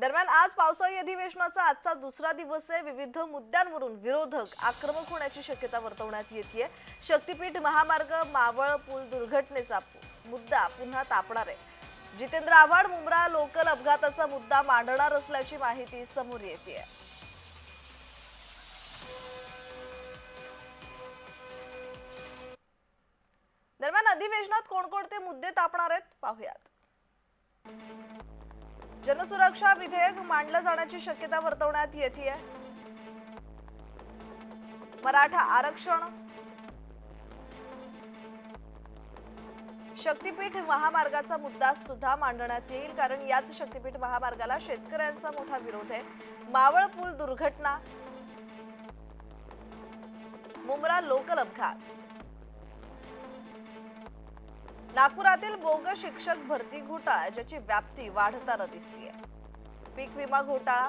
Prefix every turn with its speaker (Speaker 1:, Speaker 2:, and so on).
Speaker 1: दरम्यान आज पावसाळी अधिवेशनाचा आजचा दुसरा दिवस आहे. विविध मुद्द्यांवरून विरोधक आक्रमक होण्याची शक्यता वर्तवण्यात येते शक्तीपीठ महामार्ग मावळ पूल दुर्घटनेचा मुद्दा पुन्हा तापणार आहे. जितेंद्र आव्हाड मुंब्रा लोकल अपघाताचा मुद्दा मांडणार असल्याची माहिती समोर येते दरम्यान अधिवेशनात कोणकोणते मुद्दे तापणार आहेत? पाहूयात. जनसुरक्षा विधेयक मांडलं जाण्याची शक्यता वर्तवण्यात येते मराठा आरक्षण. शक्तीपीठ महामार्गाचा मुद्दा सुद्धा मांडण्यात येईल कारण याच शक्तीपीठ महामार्गाला शेतकऱ्यांचा मोठा विरोध आहे. मावळ पूल दुर्घटना. मुंब्रा लोकल अपघात नागपुरातील बोग शिक्षक भरती घोटाळा ज्याची व्याप्ती वाढताना दिसतीये. पीक विमा घोटाळा